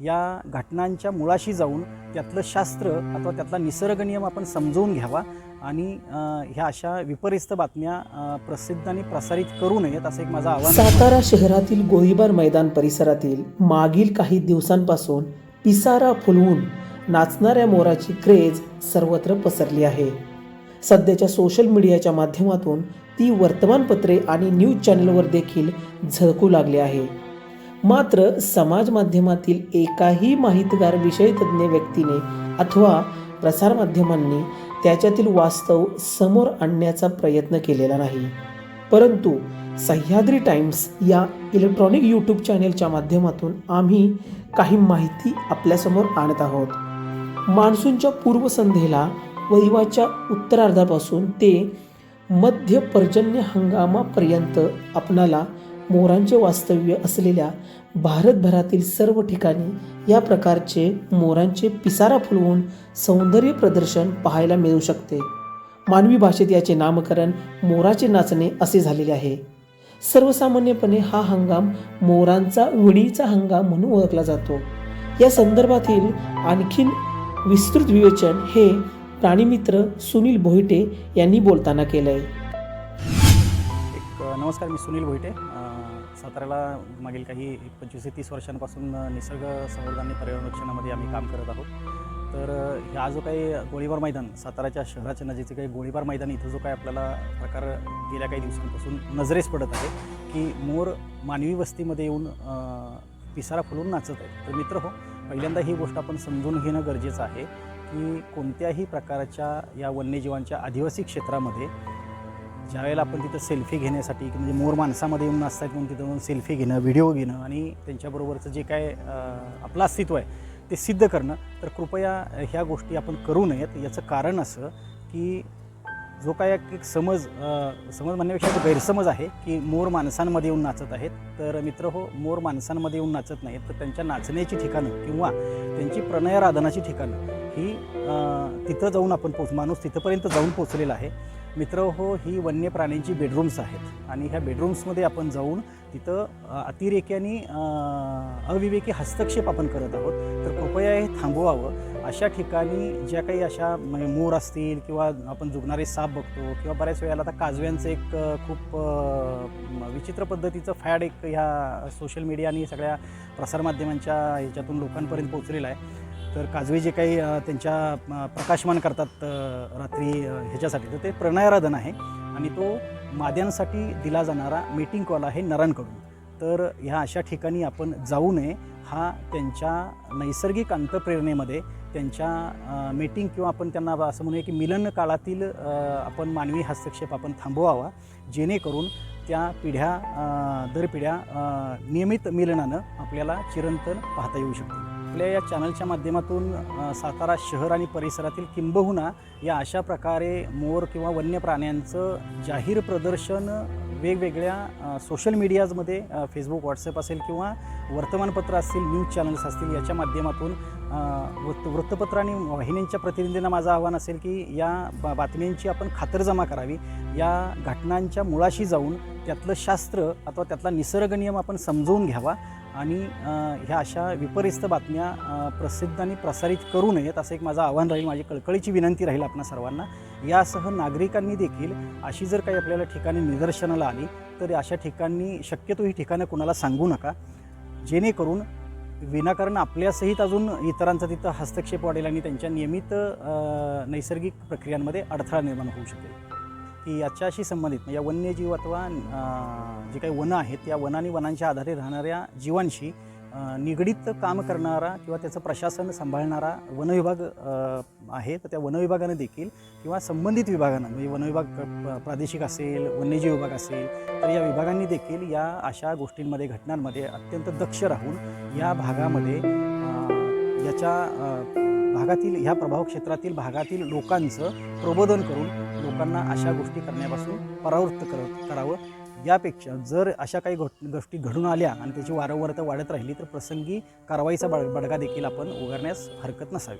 या घटनांच्या मुळाशी जाऊन त्यातलं शास्त्र अथवा त्यातला निसर्ग नियम आपण समजवून घ्यावा आणि ह्या अशा विपरिस्त बातम्या प्रसिद्ध आणि प्रसारित करू नयेत असं एक माझं आव्हान सातारा शहरातील गोळीबार मैदान परिसरातील मागील काही दिवसांपासून पिसारा फुलवून नाचणाऱ्या मोराची क्रेज सर्वत्र पसरली आहे. सध्याच्या सोशल मीडियाच्या माध्यमातून ती वर्तमानपत्रे आणि न्यूज चॅनलवर देखील झळकू लागली आहे. मात्र समाज माध्यमातील एकाही माहितगार विषयतज्ञ व्यक्तीने अथवा प्रसारमाध्यमांनी त्याच्यातील वास्तव समोर आणण्याचा प्रयत्न केलेला नाही. परंतु सह्याद्री टाइम्स या इलेक्ट्रॉनिक यूट्यूब चॅनेलच्या माध्यमातून आम्ही काही माहिती आपल्यासमोर आणत आहोत. मान्सूनच्या पूर्वसंध्येला वैवाच्या उत्तरार्धापासून ते मध्य पर्जन्य हंगामापर्यंत आपणाला मोरांचे वास्तव्य असलेल्या भारतभरातील सर्व ठिकाणी या प्रकारचे मोरांचे पिसारा फुलवून सौंदर्य प्रदर्शन पाहायला मिळू शकते. मानवी भाषेत याचे नामकरण मोराचे नाचणे असे झालेले आहे. सर्वसामान्यपणे हा हंगाम मोरांचा विणीचा हंगाम म्हणून ओळखला जातो. या संदर्भातील आणखीन विस्तृत विवेचन हे प्राणीमित्र सुनील भोईटे यांनी बोलताना केलंय. आहे नमस्कार मी सुनील भोईटे साताऱ्याला मागील काही एक पंचवीस ते तीस वर्षांपासून निसर्ग संवर्धन आणि पर्यावरण रक्षणामध्ये आम्ही काम करत आहोत. तर हा जो काही गोळीबार मैदान साताऱ्याच्या शहराच्या नजीकचे काही गोळीबार मैदान इथं जो काही आपल्याला प्रकार गेल्या काही दिवसांपासून नजरेस पडत आहे की मोर मानवी वस्तीमध्ये येऊन पिसारा फुलून नाचत आहेत तर मित्र हो पहिल्यांदा ही गोष्ट आपण समजून घेणं गरजेचं आहे की कोणत्याही प्रकारच्या या वन्यजीवांच्या आदिवासी क्षेत्रामध्ये ज्यावेळेला आपण तिथं सेल्फी घेण्यासाठी की म्हणजे मोर माणसामध्ये येऊन असतात म्हणून तिथं जाऊन सेल्फी घेणं व्हिडिओ घेणं आणि त्यांच्याबरोबरचं जे काय आपलं अस्तित्व आहे ते सिद्ध करणं तर कृपया ह्या गोष्टी आपण करू नयेत. याचं कारण असं की जो काय एक एक समज समज म्हणण्यापेक्षा गैरसमज आहे की मोर माणसांमध्ये येऊन नाचत आहेत. तर मित्र हो मोर माणसांमध्ये येऊन नाचत नाहीत. तर त्यांच्या नाचण्याची ठिकाणं किंवा त्यांची प्रणयाराधनाची ठिकाणं ही तिथं जाऊन आपण पोच माणूस तिथंपर्यंत जाऊन पोचलेला आहे. मित्र हो ही वन्य प्राण्यांची बेडरूम्स आहेत. आणि ह्या बेडरूम्समध्ये आपण जाऊन तिथं अतिरेक्याने अविवेकी हस्तक्षेप आपण करत आहोत. तर कृपया हे थांबवावं. अशा ठिकाणी ज्या काही अशा म्हणजे मोर असतील किंवा आपण जुगणारे साप बघतो किंवा बऱ्याच वेळेला आता काजव्यांचं एक खूप विचित्र पद्धतीचं फॅड एक ह्या सोशल मीडिया आणि सगळ्या प्रसारमाध्यमांच्या ह्याच्यातून लोकांपर्यंत पोचलेला आहे. तर काजवे जे काही त्यांच्या प्रकाशमान करतात रात्री ह्याच्यासाठी तर ते प्रणयाराधन आहे. आणि तो माद्यांसाठी दिला जाणारा मीटिंग कॉल आहे नरांकडून. तर ह्या अशा ठिकाणी आपण जाऊ नये. हा त्यांच्या नैसर्गिक अंतप्रेरणेमध्ये त्यांच्या मीटिंग किंवा आपण त्यांना असं म्हणूया की मिलन काळातील आपण मानवी हस्तक्षेप आपण थांबवावा. जेणेकरून त्या पिढ्या दर पिढ्या नियमित मिलनानं आपल्याला चिरंतन पाहता येऊ शकते आपल्या या चॅनलच्या माध्यमातून सातारा शहर आणि परिसरातील किंबहुना या अशा प्रकारे मोर किंवा वन्य प्राण्यांचं जाहीर प्रदर्शन वेगवेगळ्या सोशल मीडियाजमध्ये फेसबुक व्हॉट्सअप असेल किंवा वर्तमानपत्र असतील न्यूज चॅनल्स असतील याच्या माध्यमातून वृत्त वृत्तपत्र आणि वाहिन्यांच्या प्रतिनिधींना माझं आव्हान असेल की या बा बातम्यांची आपण खातरजमा करावी. या घटनांच्या मुळाशी जाऊन त्यातलं शास्त्र अथवा त्यातला निसर्ग नियम आपण समजवून घ्यावा. आणि ह्या अशा विपरीस्त बातम्या प्रसिद्ध आणि प्रसारित करू नयेत असं एक माझं आव्हान राहील माझी कळकळीची विनंती राहील आपणा सर्वांना. यासह नागरिकांनी देखील अशी जर काही आपल्याला ठिकाणी निदर्शनाला आली तर अशा ठिकाणी शक्यतो ही ठिकाणं कुणाला सांगू नका. जेणेकरून विनाकारण आपल्यासहित अजून इतरांचा तिथं हस्तक्षेप वाढेल आणि त्यांच्या नियमित नैसर्गिक प्रक्रियांमध्ये अडथळा निर्माण होऊ शकेल. की याच्याशी संबंधित म्हणजे या वन्यजीव अथवा जे काही वनं आहेत या वन आणि वनांच्या आधारे राहणाऱ्या जीवांशी निगडीत काम करणारा किंवा त्याचं प्रशासन सांभाळणारा वनविभाग आहे तर त्या वनविभागाने देखील किंवा संबंधित विभागानं म्हणजे वनविभाग प्रादेशिक असेल वन्यजीव विभाग असेल तर या विभागांनी देखील या अशा गोष्टींमध्ये घटनांमध्ये अत्यंत दक्ष राहून या भागामध्ये याच्या भागातील ह्या प्रभाव क्षेत्रातील भागातील लोकांचं प्रबोधन करून लोकांना अशा गोष्टी करण्यापासून परावृत्त कर करावं. यापेक्षा जर अशा काही गोष्ट गोष्टी घडून आल्या आणि त्याची वारंवारता वाढत राहिली तर प्रसंगी कारवाईचा बड बडगा देखील आपण उगारण्यास हरकत नसावी.